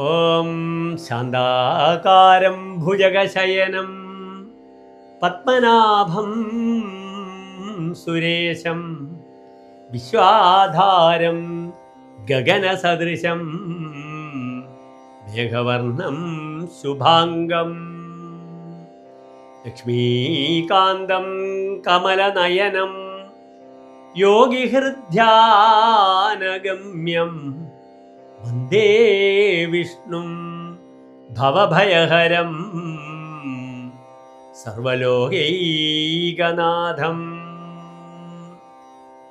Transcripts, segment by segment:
ഓം ശാന്താകാരം ഭുജഗശയനം പത്മനാഭം സുരേശം വിശ്വാധാരം ഗഗനസദൃശം മേഘവർണം ശുഭാംഗം ലക്ഷ്മീകാന്തം കമലനയനം യോഗിഹൃദ്ധ്യാനഗമ്യം വന്ദേ വിഷ്ണും ഭവഭയഹരം. സർവലോകൈകനാഥം.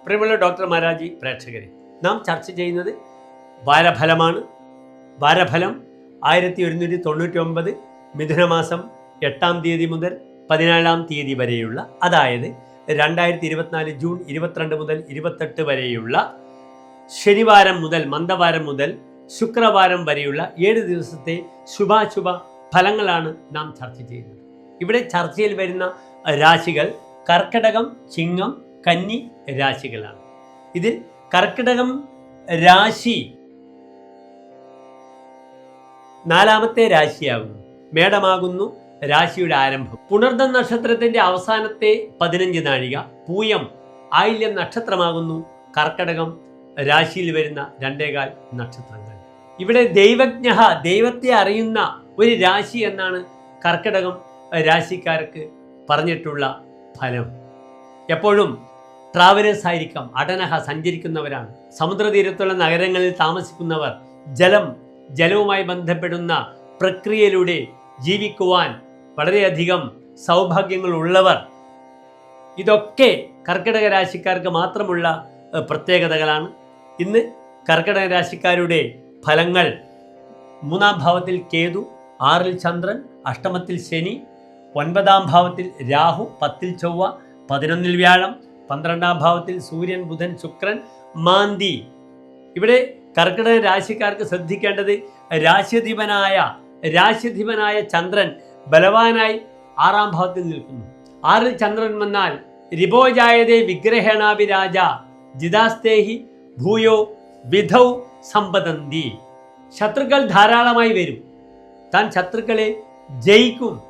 പ്രിയമുള്ള ഡോക്ടർ മഹാരാജി പ്രേക്ഷകരെ നാം ചർച്ച ചെയ്യുന്നത് വാരഫലമാണ്. വാരഫലം ആയിരത്തി ഒരുന്നൂറ്റി തൊണ്ണൂറ്റി ഒമ്പത് മിഥുനമാസം എട്ടാം തീയതി മുതൽ പതിനാലാം തീയതി വരെയുള്ള അതായത് രണ്ടായിരത്തി ഇരുപത്തിനാല് ജൂൺ ഇരുപത്തിരണ്ട് മുതൽ ഇരുപത്തെട്ട് വരെയുള്ള ശനിവാരം മുതൽ മന്ദവാരം മുതൽ ശുക്രവാരം വരെയുള്ള ഏഴ് ദിവസത്തെ ശുഭാശുഭ ഫലങ്ങളാണ് നാം ചർച്ച ചെയ്യുന്നത്. ഇവിടെ ചർച്ചയിൽ വരുന്ന രാശികൾ കർക്കിടകം ചിങ്ങം കന്നി രാശികളാണ്. ഇതിൽ കർക്കിടകം രാശി നാലാമത്തെ രാശിയാകുന്നു. മേടമാകുന്നു രാശിയുടെ ആരംഭം. പുണർദ നക്ഷത്രത്തിന്റെ അവസാനത്തെ പതിനഞ്ച് നാഴിക പൂയം ആയില്യം നക്ഷത്രമാകുന്നു കർക്കടകം രാശിയിൽ വരുന്ന രണ്ടേകാൽ നക്ഷത്രങ്ങൾ. ഇവിടെ ദൈവജ്ഞ ദൈവത്തെ അറിയുന്ന ഒരു രാശി എന്നാണ് കർക്കിടകം രാശിക്കാർക്ക് പറഞ്ഞിട്ടുള്ള ഫലം. എപ്പോഴും ട്രാവലേഴ്സ് ആയിരിക്കാം അടനഹ സഞ്ചരിക്കുന്നവരാണ്. സമുദ്രതീരത്തുള്ള നഗരങ്ങളിൽ താമസിക്കുന്നവർ ജലം ജലവുമായി ബന്ധപ്പെടുന്ന പ്രക്രിയയിലൂടെ ജീവിക്കുവാൻ വളരെയധികം സൗഭാഗ്യങ്ങൾ ഉള്ളവർ. ഇതൊക്കെ കർക്കിടക രാശിക്കാർക്ക് മാത്രമുള്ള പ്രത്യേകതകളാണ്. ഇന്ന് കർക്കിടക രാശിക്കാരുടെ ഫലങ്ങൾ. മൂന്നാം ഭാവത്തിൽ കേതു ആറിൽ ചന്ദ്രൻ അഷ്ടമത്തിൽ ശനി ഒൻപതാം ഭാവത്തിൽ രാഹു പത്തിൽ ചൊവ്വ പതിനൊന്നിൽ വ്യാഴം പന്ത്രണ്ടാം ഭാവത്തിൽ സൂര്യൻ ബുധൻ ശുക്രൻ മാന്തി. ഇവിടെ കർക്കിടക രാശിക്കാർക്ക് ശ്രദ്ധിക്കേണ്ടത് രാശ്യധിപനായ രാശ്യധിപനായ ചന്ദ്രൻ ബലവാനായി ആറാം ഭാവത്തിൽ നിൽക്കുന്നു. ആറിൽ ചന്ദ്രൻ വന്നാൽ രിപോജായതേ വിഗ്രഹേണാഭിരാജ ജിതാസ്തേഹി ഭൂയോ വിധൗ സമ്പതന്തി ശത്രുക്കൾ ധാരാളമായി വരും. താൻ ശത്രുക്കളെ ജയിക്കും.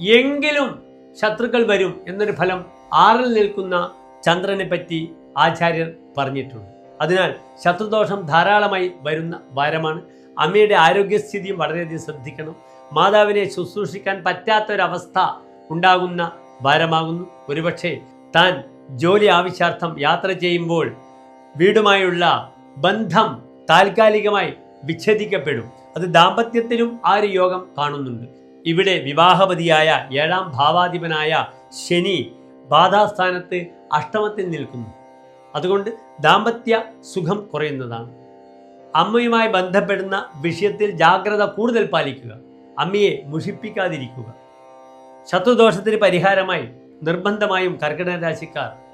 എങ്കിലും ശത്രുക്കൾ വരും എന്നൊരു ഫലം ആറിൽ നിൽക്കുന്ന ചന്ദ്രനെ പറ്റി ആചാര്യർ പറഞ്ഞിട്ടുണ്ട്. അതിനാൽ ശത്രുദോഷം ധാരാളമായി വരുന്ന വാരമാണ്. അമ്മയുടെ ആരോഗ്യസ്ഥിതിയും വളരെയധികം ശ്രദ്ധിക്കണം. മാതാവിനെ ശുശ്രൂഷിക്കാൻ പറ്റാത്തൊരവസ്ഥ ഉണ്ടാകുന്ന വാരമാകുന്നു. ഒരുപക്ഷെ താൻ ജോലി ആവശ്യാർത്ഥം യാത്ര ചെയ്യുമ്പോൾ വീടുമായുള്ള ബന്ധം താൽക്കാലികമായി വിച്ഛേദിക്കപ്പെടും. അത് ദാമ്പത്യത്തിലും ആ ഒരു യോഗം കാണുന്നുണ്ട്. ഇവിടെ വിവാഹപതിയായ ഏഴാം ഭാവാധിപനായ ശനി ബാധാസ്ഥാനത്ത് അഷ്ടമത്തിൽ നിൽക്കുന്നു. അതുകൊണ്ട് ദാമ്പത്യ സുഖം കുറയുന്നതാണ്. അമ്മയുമായി ബന്ധപ്പെടുന്ന വിഷയത്തിൽ ജാഗ്രത കൂടുതൽ പാലിക്കുക. അമ്മയെ മുഷിപ്പിക്കാതിരിക്കുക. ശത്രുദോഷത്തിന് പരിഹാരമായി നിർബന്ധമായും കർക്കിടക രാശിക്കാർ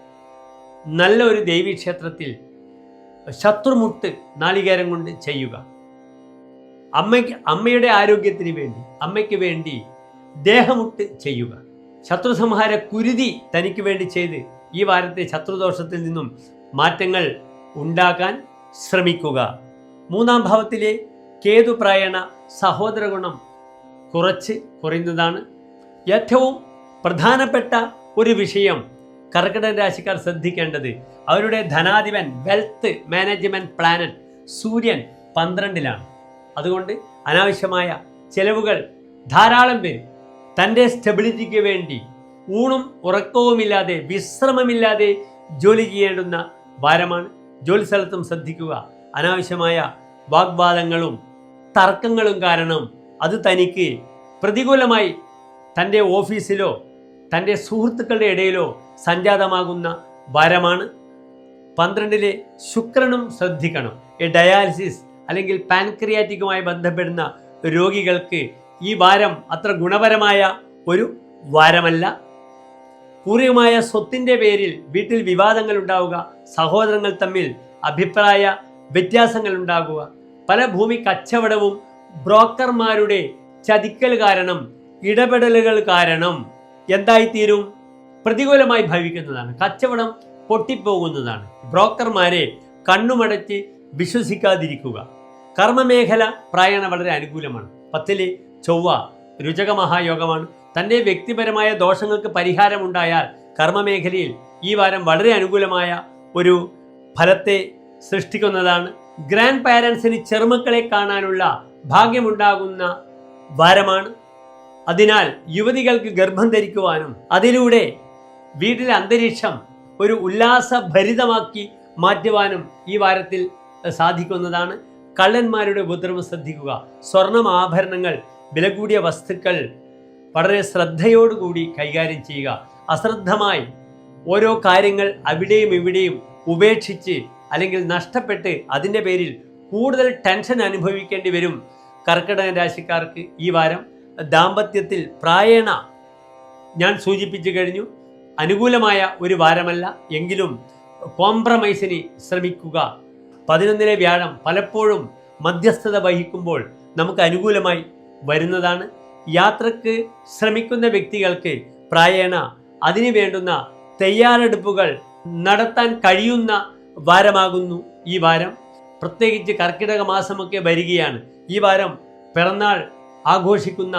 നല്ല ഒരു ദേവീക്ഷേത്രത്തിൽ ശത്രുമുട്ട് നാളികേരം കൊണ്ട് ചെയ്യുക. അമ്മയ്ക്ക് അമ്മയുടെ ആരോഗ്യത്തിന് വേണ്ടി അമ്മയ്ക്ക് വേണ്ടി ദേഹമുട്ട് ചെയ്യുക. ശത്രുസംഹാര കുരുതി തനിക്ക് വേണ്ടി ചെയ്ത് ഈ വാരത്തെ ശത്രുദോഷത്തിൽ നിന്നും മാറ്റങ്ങൾ ഉണ്ടാക്കാൻ ശ്രമിക്കുക. മൂന്നാം ഭാവത്തിലെ കേതുപ്രായണ സഹോദര ഗുണം കുറച്ച് കുറയുന്നതാണ്. ഏറ്റവും പ്രധാനപ്പെട്ട ഒരു വിഷയം കർക്കിടക രാശിക്കാർ ശ്രദ്ധിക്കേണ്ടത് അവരുടെ ധനാധിപൻ വെൽത്ത് മാനേജ്മെന്റ് പ്ലാനറ്റ് സൂര്യൻ പന്ത്രണ്ടിലാണ്. അതുകൊണ്ട് അനാവശ്യമായ ചെലവുകൾ ധാരാളം പേര് തന്റെ സ്റ്റെബിലിറ്റിക്ക് വേണ്ടി ഊണും ഉറക്കവുമില്ലാതെ വിശ്രമമില്ലാതെ ജോലി ചെയ്യേണ്ടുന്ന ഭാരമാണ് ജോലി സ്ഥലത്തും ശ്രദ്ധിക്കുക. അനാവശ്യമായ വാഗ്വാദങ്ങളും തർക്കങ്ങളും കാരണം അത് തനിക്ക് പ്രതികൂലമായി തന്റെ ഓഫീസിലോ തന്റെ സുഹൃത്തുക്കളുടെ ഇടയിലോ സംജാതമാകുന്ന വരമാണ് പന്ത്രണ്ടിലെ ശുക്രനും ശ്രദ്ധിക്കണം. ഈ ഡയാലിസിസ് അല്ലെങ്കിൽ പാൻക്രിയാറ്റിക്കുമായി ബന്ധപ്പെടുന്ന രോഗികൾക്ക് ഈ വാരം അത്ര ഗുണപരമായ ഒരു വാരമല്ല പൂർവമായ സ്വത്തിന്റെ പേരിൽ വീട്ടിൽ വിവാദങ്ങൾ ഉണ്ടാവുക സഹോദരങ്ങൾ തമ്മിൽ അഭിപ്രായ വ്യത്യാസങ്ങൾ ഉണ്ടാകുക പല ഭൂമി കച്ചവടവും ബ്രോക്കർമാരുടെ ചതിക്കൽ കാരണം ഇടപെടലുകൾ കാരണം എന്തായിത്തീരും? പ്രതികൂലമായി ഭവിക്കുന്നതാണ്. കച്ചവടം പൊട്ടിപ്പോകുന്നതാണ്. ബ്രോക്കർമാരെ കണ്ണുമടച്ച് വിശ്വസിക്കാതിരിക്കുക. കർമ്മമേഖല പ്രായണ വളരെ അനുകൂലമാണ്. പത്തിൽ ചൊവ്വ രുചക മഹായോഗമാണ് തന്റെ വ്യക്തിപരമായ ദോഷങ്ങൾക്ക് പരിഹാരമുണ്ടായാൽ കർമ്മമേഖലയിൽ ഈ വാരം വളരെ അനുകൂലമായ ഒരു ഫലത്തെ സൃഷ്ടിക്കുന്നതാണ്. ഗ്രാൻഡ് പാരൻസിന് ചെറുമക്കളെ കാണാനുള്ള ഭാഗ്യമുണ്ടാകുന്ന വാരമാണ്. അതിനാൽ യുവതികൾക്ക് ഗർഭം ധരിക്കുവാനും അതിലൂടെ വീട്ടിലെ അന്തരീക്ഷം ഒരു ഉല്ലാസഭരിതമാക്കി മാറ്റുവാനും ഈ വാരത്തിൽ സാധിക്കുന്നതാണ്. കള്ളന്മാരുടെ ഉപദ്രവം ശ്രദ്ധിക്കുക. സ്വർണം ആഭരണങ്ങൾ വില കൂടിയ വസ്തുക്കൾ വളരെ ശ്രദ്ധയോടുകൂടി കൈകാര്യം ചെയ്യുക. അശ്രദ്ധമായി ഓരോ കാര്യങ്ങൾ അവിടെയും ഇവിടെയും ഉപേക്ഷിച്ച് അല്ലെങ്കിൽ നഷ്ടപ്പെട്ട് അതിന്റെ പേരിൽ കൂടുതൽ ടെൻഷൻ അനുഭവിക്കേണ്ടി വരും കർക്കിടക രാശിക്കാർക്ക് ഈ വാരം. ദാമ്പത്യത്തിൽ പ്രായണ ഞാൻ സൂചിപ്പിച്ചു കഴിഞ്ഞു. അനുകൂലമായ ഒരു വാരമല്ല. എങ്കിലും കോംപ്രമൈസിന് ശ്രമിക്കുക. പതിനൊന്നിലെ വ്യാഴം പലപ്പോഴും മധ്യസ്ഥത വഹിക്കുമ്പോൾ നമുക്ക് അനുകൂലമായി വരുന്നതാണ്. യാത്രയ്ക്ക് ശ്രമിക്കുന്ന വ്യക്തികൾക്ക് പ്രായേണ അതിനു വേണ്ടുന്ന തയ്യാറെടുപ്പുകൾ നടത്താൻ കഴിയുന്ന വാരമാകുന്നു ഈ വാരം. പ്രത്യേകിച്ച് കർക്കിടക മാസമൊക്കെ വരികയാണ്. ഈ വാരം പിറന്നാൾ ആഘോഷിക്കുന്ന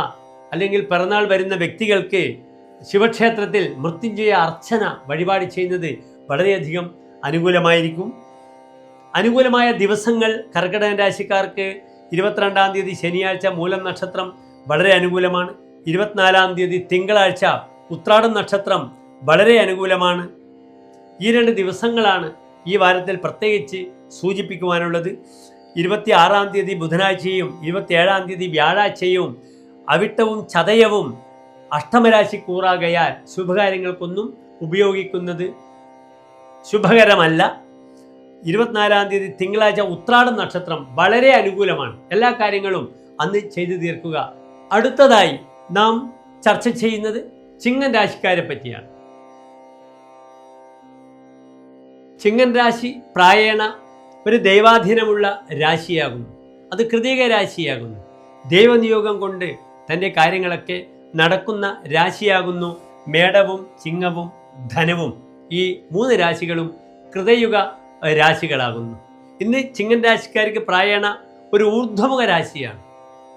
അല്ലെങ്കിൽ പിറന്നാൾ വരുന്ന വ്യക്തികൾക്ക് ശിവക്ഷേത്രത്തിൽ മൃത്യുഞ്ജയ അർച്ചന വഴിപാട് ചെയ്യുന്നത് വളരെയധികം അനുകൂലമായിരിക്കും. അനുകൂലമായ ദിവസങ്ങൾ കർക്കിടക രാശിക്കാർക്ക് ഇരുപത്തിരണ്ടാം തീയതി ശനിയാഴ്ച മൂലം നക്ഷത്രം വളരെ അനുകൂലമാണ്. ഇരുപത്തിനാലാം തീയതി തിങ്കളാഴ്ച ഉത്രാടം നക്ഷത്രം വളരെ അനുകൂലമാണ്. ഈ രണ്ട് ദിവസങ്ങളാണ് ഈ വാരത്തിൽ പ്രത്യേകിച്ച് സൂചിപ്പിക്കുവാനുള്ളത്. ഇരുപത്തി ആറാം തീയതി ബുധനാഴ്ചയും ഇരുപത്തിയേഴാം തീയതി വ്യാഴാഴ്ചയും അവിട്ടവും ചതയവും അഷ്ടമരാശി കൂറാകയാൽ ശുഭകാര്യങ്ങൾക്കൊന്നും ഉപയോഗിക്കുന്നത് ശുഭകരമല്ല. ഇരുപത്തിനാലാം തീയതി തിങ്കളാഴ്ച ഉത്രാടം നക്ഷത്രം വളരെ അനുകൂലമാണ്. എല്ലാ കാര്യങ്ങളും അന്ന് ചെയ്തു തീർക്കുക. അടുത്തതായി നാം ചർച്ച ചെയ്യുന്നത് ചിങ്ങൻ രാശിക്കാരെ പറ്റിയാണ്. ചിങ്ങൻ രാശി പ്രായേണ ഒരു ദൈവാധീനമുള്ള രാശിയാകുന്നു. അത് കൃതിക രാശിയാകുന്നു. ദൈവനിയോഗം കൊണ്ട് തന്റെ കാര്യങ്ങളൊക്കെ നടക്കുന്ന രാശിയാകുന്നു. മേടവും ചിങ്ങവും ധനവും ഈ മൂന്ന് രാശികളും കൃതയുഗ രാശികളാകുന്നു. ഇന്ന് ചിങ്ങൻ രാശിക്കാർക്ക് പ്രായണ ഒരു ഊർധ്വമുഖ രാശിയാണ്.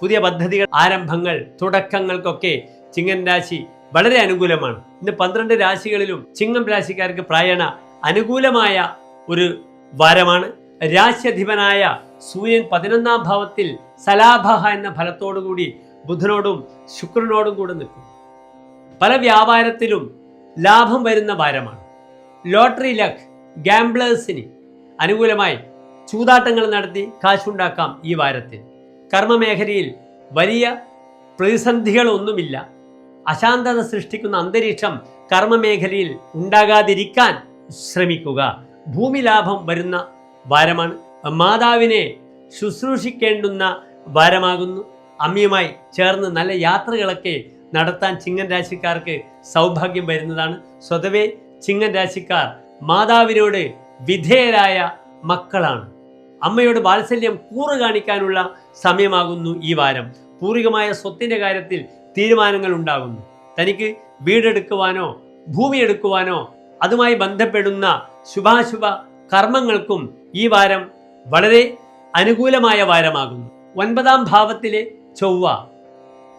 പുതിയ പദ്ധതികൾ ആരംഭങ്ങൾ തുടക്കങ്ങൾക്കൊക്കെ ചിങ്ങൻ രാശി വളരെ അനുകൂലമാണ്. ഇന്ന് പന്ത്രണ്ട് രാശികളിലും ചിങ്ങം രാശിക്കാർക്ക് പ്രായണ അനുകൂലമായ ഒരു വാരമാണ്. രാശ്യധിപനായ സൂര്യൻ പതിനൊന്നാം ഭാവത്തിൽ സലാഭഹ എന്ന ഫലത്തോടുകൂടി ബുധനോടും ശുക്രനോടും കൂടെ നിൽക്കും പല വ്യാപാരത്തിലും ലാഭം വരുന്ന വാരമാണ്. ലോട്ടറി ലക്ക് ഗാംബ്ലേഴ്സിന് അനുകൂലമായി ചൂതാട്ടങ്ങൾ നടത്തി കാശുണ്ടാക്കാം ഈ വാരത്തിൽ. കർമ്മമേഖലയിൽ വലിയ പ്രതിസന്ധികളൊന്നുമില്ല. അശാന്തത സൃഷ്ടിക്കുന്ന അന്തരീക്ഷം കർമ്മമേഖലയിൽ ഉണ്ടാകാതിരിക്കാൻ ശ്രമിക്കുക. ഭൂമി ലാഭം വരുന്ന വാരമാണ് മാതാവിനെ ശുശ്രൂഷിക്കേണ്ടുന്ന വാരമാകുന്നു അമ്മയുമായി ചേർന്ന് നല്ല യാത്രകളൊക്കെ നടത്താൻ ചിങ്ങൻ രാശിക്കാർക്ക് സൗഭാഗ്യം വരുന്നതാണ്. സ്വതവേ ചിങ്ങൻ രാശിക്കാർ മാതാവിനോട് വിധേയരായ മക്കളാണ്. അമ്മയോട് വാത്സല്യം കൂറ് കാണിക്കാനുള്ള സമയമാകുന്നു ഈ വാരം. പൂർവികമായ സ്വത്തിന്റെ കാര്യത്തിൽ തീരുമാനങ്ങൾ ഉണ്ടാകുന്നു. തനിക്ക് വീടെടുക്കുവാനോ ഭൂമി എടുക്കുവാനോ അതുമായി ബന്ധപ്പെടുന്ന ശുഭാശുഭ കർമ്മങ്ങൾക്കും ഈ വാരം വളരെ അനുകൂലമായ വാരമാകുന്നു. ഒൻപതാം ഭാവത്തിലെ ചൊവ്വ.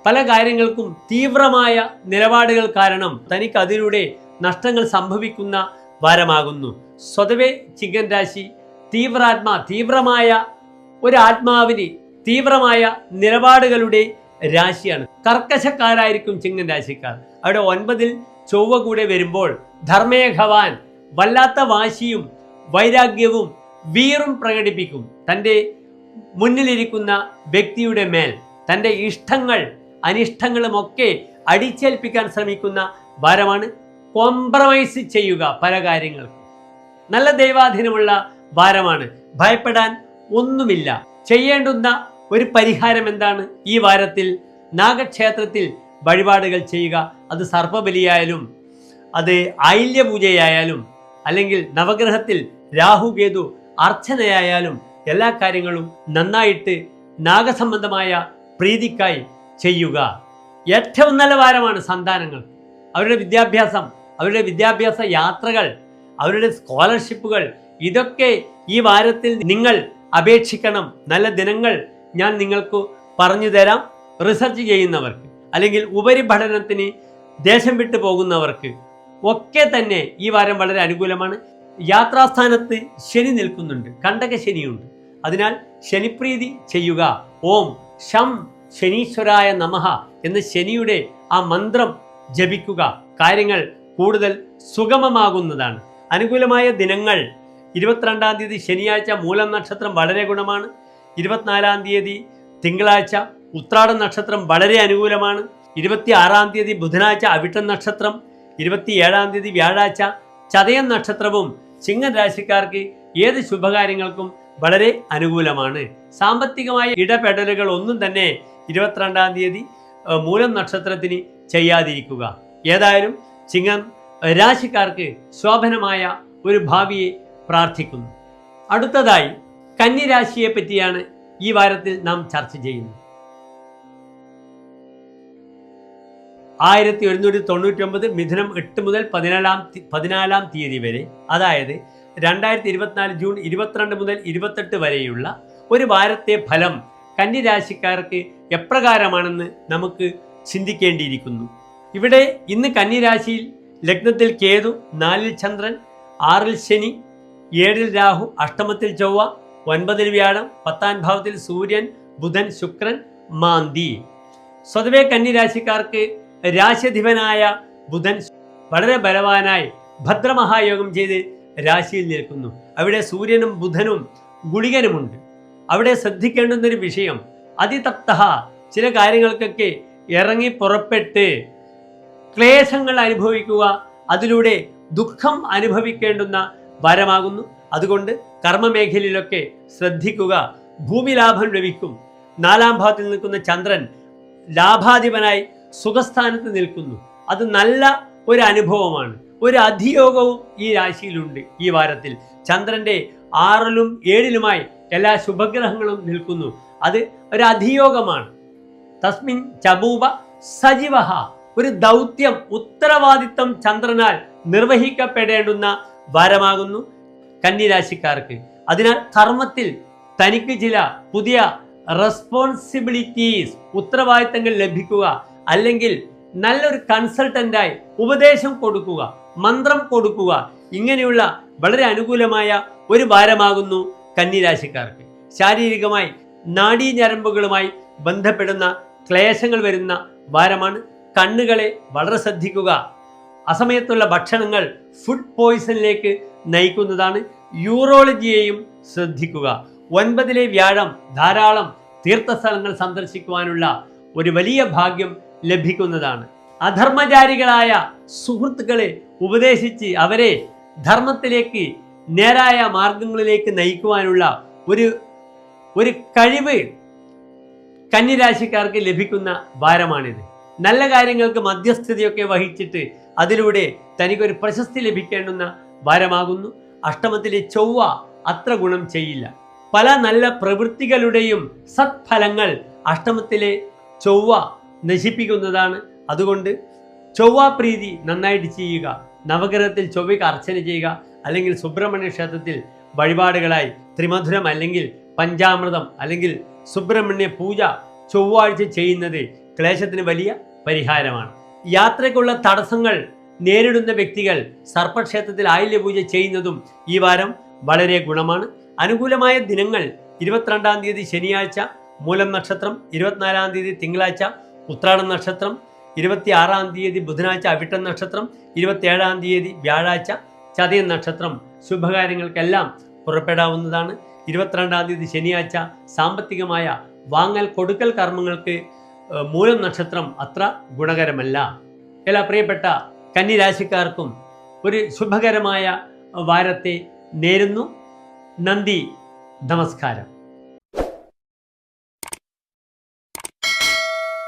പല കാര്യങ്ങൾക്കും തീവ്രമായ നിലപാടുകൾ കാരണം തനിക്ക് അതിലൂടെ നഷ്ടങ്ങൾ സംഭവിക്കുന്ന വാരമാകുന്നു. സ്വതവേ ചിങ്കൻ രാശി തീവ്രാത്മാ തീവ്രമായ ഒരു ആത്മാവിന് തീവ്രമായ നിലപാടുകളുടെ രാശിയാണ്. കർക്കശക്കാരായിരിക്കും ചിങ്ങൻ രാശിക്കാർ. അവിടെ ഒൻപതിൽ ചൊവ്വ കൂടെ വരുമ്പോൾ ധർമ്മേഘവാൻ വല്ലാത്ത വാശിയും വൈരാഗ്യവും വീറും പ്രകടിപ്പിക്കും. തന്റെ മുന്നിലിരിക്കുന്ന വ്യക്തിയുടെ മേൽ തന്റെ ഇഷ്ടങ്ങൾ അനിഷ്ടങ്ങളുമൊക്കെ അടിച്ചേൽപ്പിക്കാൻ ശ്രമിക്കുന്ന ഭാരമാണ് കോംപ്രമൈസ് ചെയ്യുക പല കാര്യങ്ങൾക്കും. നല്ല ദൈവാധീനമുള്ള ഭാരമാണ്. ഭയപ്പെടാൻ ഒന്നുമില്ല. ചെയ്യേണ്ടുന്ന ഒരു പരിഹാരം എന്താണ്? ഈ വാരത്തിൽ നാഗക്ഷേത്രത്തിൽ വഴിപാടുകൾ ചെയ്യുക. അത് സർപ്പബലിയായാലും അത് ആയില്യപൂജയായാലും അല്ലെങ്കിൽ നവഗ്രഹത്തിൽ രാഹുകേതു അർച്ചനയായാലും എല്ലാ കാര്യങ്ങളും നന്നായിട്ട് നാഗസംബന്ധമായ പ്രീതിക്കായി ചെയ്യുക. ഏറ്റവും നല്ല വാരമാണ് സന്താനങ്ങൾ. അവരുടെ വിദ്യാഭ്യാസം അവരുടെ വിദ്യാഭ്യാസ യാത്രകൾ അവരുടെ സ്കോളർഷിപ്പുകൾ ഇതൊക്കെ ഈ വാരത്തിൽ നിങ്ങൾ അപേക്ഷിക്കണം. നല്ല ദിനങ്ങൾ ഞാൻ നിങ്ങൾക്ക് പറഞ്ഞു തരാം റിസർച്ച് ചെയ്യുന്നവർക്ക് അല്ലെങ്കിൽ ഉപരിപഠനത്തിന് ദേശം വിട്ടു പോകുന്നവർക്ക്. ഒക്കെ തന്നെ ഈ വാരം വളരെ അനുകൂലമാണ്. യാത്രാസ്ഥാനത്ത് ശനി നിൽക്കുന്നുണ്ട്. കണ്ടക ശനിയുണ്ട്. അതിനാൽ ശനിപ്രീതി ചെയ്യുക. ഓം ശം ശനീശ്വരായ നമഹ എന്ന ശനിയുടെ ആ മന്ത്രം ജപിക്കുക. കാര്യങ്ങൾ കൂടുതൽ സുഗമമാകുന്നതാണ്. അനുകൂലമായ ദിനങ്ങൾ. ഇരുപത്തിരണ്ടാം തീയതി ശനിയാഴ്ച മൂലം നക്ഷത്രം വളരെ ഗുണമാണ്. ഇരുപത്തിനാലാം തീയതി തിങ്കളാഴ്ച ഉത്രാട നക്ഷത്രം വളരെ അനുകൂലമാണ്. ഇരുപത്തി ആറാം തീയതി ബുധനാഴ്ച അവിട്ടം നക്ഷത്രം ഇരുപത്തിയേഴാം തീയതി വ്യാഴാഴ്ച ചതയം നക്ഷത്രവും ചിങ്ങൻ രാശിക്കാർക്ക് ഏത് ശുഭകാര്യങ്ങൾക്കും വളരെ അനുകൂലമാണ്. സാമ്പത്തികമായ ഇടപെടലുകൾ ഒന്നും തന്നെ ഇരുപത്തിരണ്ടാം തീയതി മൂലം നക്ഷത്രത്തിന് ചെയ്യാതിരിക്കുക. ഏതായാലും ചിങ്ങം രാശിക്കാർക്ക് ശോഭനമായ ഒരു ഭാവിയെ പ്രാർത്ഥിക്കുന്നു. അടുത്തതായി കന്നിരാശിയെ പറ്റിയാണ് ഈ വാരത്തിൽ നാം ചർച്ച ചെയ്യുന്നത്. ആയിരത്തി ഒരുന്നൂറ്റി തൊണ്ണൂറ്റി ഒമ്പത് മിഥുനം എട്ട് മുതൽ പതിനാലാം പതിനാലാം തീയതി വരെ അതായത് രണ്ടായിരത്തി ഇരുപത്തിനാല് ജൂൺ ഇരുപത്തിരണ്ട് മുതൽ ഇരുപത്തെട്ട് വരെയുള്ള ഒരു വാരത്തെ ഫലം കന്നിരാശിക്കാർക്ക് എപ്രകാരമാണെന്ന് നമുക്ക് ചിന്തിക്കേണ്ടിയിരിക്കുന്നു. ഇവിടെ ഇന്ന് കന്നിരാശിയിൽ ലഗ്നത്തിൽ കേതു നാലിൽ ചന്ദ്രൻ ആറിൽ ശനി ഏഴിൽ രാഹു അഷ്ടമത്തിൽ ചൊവ്വ ഒൻപതിൽ വ്യാഴം പത്താം ഭാവത്തിൽ സൂര്യൻ ബുധൻ ശുക്രൻ മാന്തി. സ്വതവേ കന്നിരാശിക്കാർക്ക് രാശിധിപനായ ബുധൻ വളരെ ബലവാനായി ഭദ്രമഹായോഗം ചെയ്ത് രാശിയിൽ നിൽക്കുന്നു. അവിടെ സൂര്യനും ബുധനും ഗുളികനുമുണ്ട്. അവിടെ ശ്രദ്ധിക്കേണ്ടുന്നൊരു വിഷയം അതിതപ്ത ചില കാര്യങ്ങൾക്കൊക്കെ ഇറങ്ങി പുറപ്പെട്ട് ക്ലേശങ്ങൾ അനുഭവിക്കുക അതിലൂടെ ദുഃഖം അനുഭവിക്കേണ്ടുന്ന വരമാകുന്നു. അതുകൊണ്ട് കർമ്മമേഖലയിലൊക്കെ ശ്രദ്ധിക്കുക ഭൂമി ലാഭം ലഭിക്കും. നാലാം ഭാവത്തിൽ നിൽക്കുന്ന ചന്ദ്രൻ ലാഭാധിപനായി സുഖസ്ഥാനത്ത് നിൽക്കുന്നു. അത് നല്ല ഒരു അനുഭവമാണ് ഒരു അധിയോഗവും ഈ രാശിയിലുണ്ട് ഈ വാരത്തിൽ. ചന്ദ്രന്റെ ആറിലും ഏഴിലുമായി എല്ലാ ശുഭഗ്രഹങ്ങളും നിൽക്കുന്നു. അത് ഒരു അധിയോഗമാണ് തസ്മിൻ ചബൂബ സജീവ ഒരു ദൗത്യം ഉത്തരവാദിത്തം ചന്ദ്രനാൽ നിർവഹിക്കപ്പെടേണ്ടുന്ന വാരമാകുന്നു കന്നിരാശിക്കാർക്ക്. അതിനാൽ കർമ്മത്തിൽ തനിക്ക് ചില പുതിയ റെസ്പോൺസിബിലിറ്റീസ് ഉത്തരവാദിത്തങ്ങൾ ലഭിക്കുക. അല്ലെങ്കിൽ നല്ലൊരു കൺസൾട്ടന്റായി ഉപദേശം കൊടുക്കുക മന്ത്രം കൊടുക്കുക ഇങ്ങനെയുള്ള വളരെ അനുകൂലമായ ഒരു വാരമാകുന്നു കന്നിരാശിക്കാർക്ക്. ശാരീരികമായി നാഡീഞരമ്പുകളുമായി ബന്ധപ്പെടുന്ന ക്ലേശങ്ങൾ വരുന്ന വാരമാണ് കണ്ണുകളെ വളരെ ശ്രദ്ധിക്കുക. അസമയത്തുള്ള ഭക്ഷണങ്ങൾ ഫുഡ് പോയിസണിലേക്ക് നയിക്കുന്നതാണ് യൂറോളജിയെയും ശ്രദ്ധിക്കുക. ഒൻപതിലെ വ്യാഴം ധാരാളം തീർത്ഥസ്ഥലങ്ങൾ സന്ദർശിക്കുവാനുള്ള ഒരു വലിയ ഭാഗ്യം ലഭിക്കുന്നതാണ്. അധർമ്മചാരികളായ സുഹൃത്തുക്കളെ ഉപദേശിച്ച് അവരെ ധർമ്മത്തിലേക്ക് നേരായ മാർഗങ്ങളിലേക്ക് നയിക്കുവാനുള്ള ഒരു ഒരു കഴിവ് കന്നിരാശിക്കാർക്ക് ലഭിക്കുന്ന ഭാരമാണിത്. നല്ല കാര്യങ്ങൾക്ക് മധ്യസ്ഥിതിയൊക്കെ വഹിച്ചിട്ട് അതിലൂടെ തനിക്കൊരു പ്രശസ്തി ലഭിക്കേണ്ടുന്ന ഭാരമാകുന്നു. അഷ്ടമത്തിലെ ചൊവ്വ അത്ര ഗുണം ചെയ്യില്ല. പല നല്ല പ്രവൃത്തികളുടെയും സത്ഫലങ്ങൾ അഷ്ടമത്തിലെ ചൊവ്വ നശിപ്പിക്കുന്നതാണ്. അതുകൊണ്ട് ചൊവ്വാപ്രീതി നന്നായിട്ട് ചെയ്യുക. നവഗ്രഹത്തിൽ ചൊവ്വയ്ക്ക് അർച്ചന ചെയ്യുക. അല്ലെങ്കിൽ സുബ്രഹ്മണ്യ ക്ഷേത്രത്തിൽ വഴിപാടുകളായി ത്രിമധുരം അല്ലെങ്കിൽ പഞ്ചാമൃതം അല്ലെങ്കിൽ സുബ്രഹ്മണ്യ പൂജ ചൊവ്വാഴ്ച ചെയ്യുന്നത് ക്ലേശത്തിന് വലിയ പരിഹാരമാണ്. യാത്രയ്ക്കുള്ള തടസ്സങ്ങൾ നേരിടുന്ന വ്യക്തികൾ സർപ്പക്ഷേത്രത്തിൽ ആയില്യ പൂജ ചെയ്യുന്നതും ഈ വാരം വളരെ ഗുണമാണ്. അനുകൂലമായ ദിനങ്ങൾ ഇരുപത്തിരണ്ടാം തീയതി ശനിയാഴ്ച മൂലം നക്ഷത്രം ഇരുപത്തിനാലാം തീയതി തിങ്കളാഴ്ച ഉത്രാടം നക്ഷത്രം ഇരുപത്തിയാറാം തീയതി ബുധനാഴ്ച അവിട്ടം നക്ഷത്രം ഇരുപത്തിയേഴാം തീയതി വ്യാഴാഴ്ച ചതയം നക്ഷത്രം. ശുഭകാര്യങ്ങൾക്കെല്ലാം പുറപ്പെടാവുന്നതാണ്. ഇരുപത്തിരണ്ടാം തീയതി ശനിയാഴ്ച സാമ്പത്തികമായ വാങ്ങൽ കൊടുക്കൽ കർമ്മങ്ങൾക്ക് മൂലം നക്ഷത്രം അത്ര ഗുണകരമല്ല. എല്ലാ പ്രിയപ്പെട്ട കന്നിരാശിക്കാർക്കും ഒരു ശുഭകരമായ വാരത്തെ നേരുന്നു. നന്ദി നമസ്കാരം.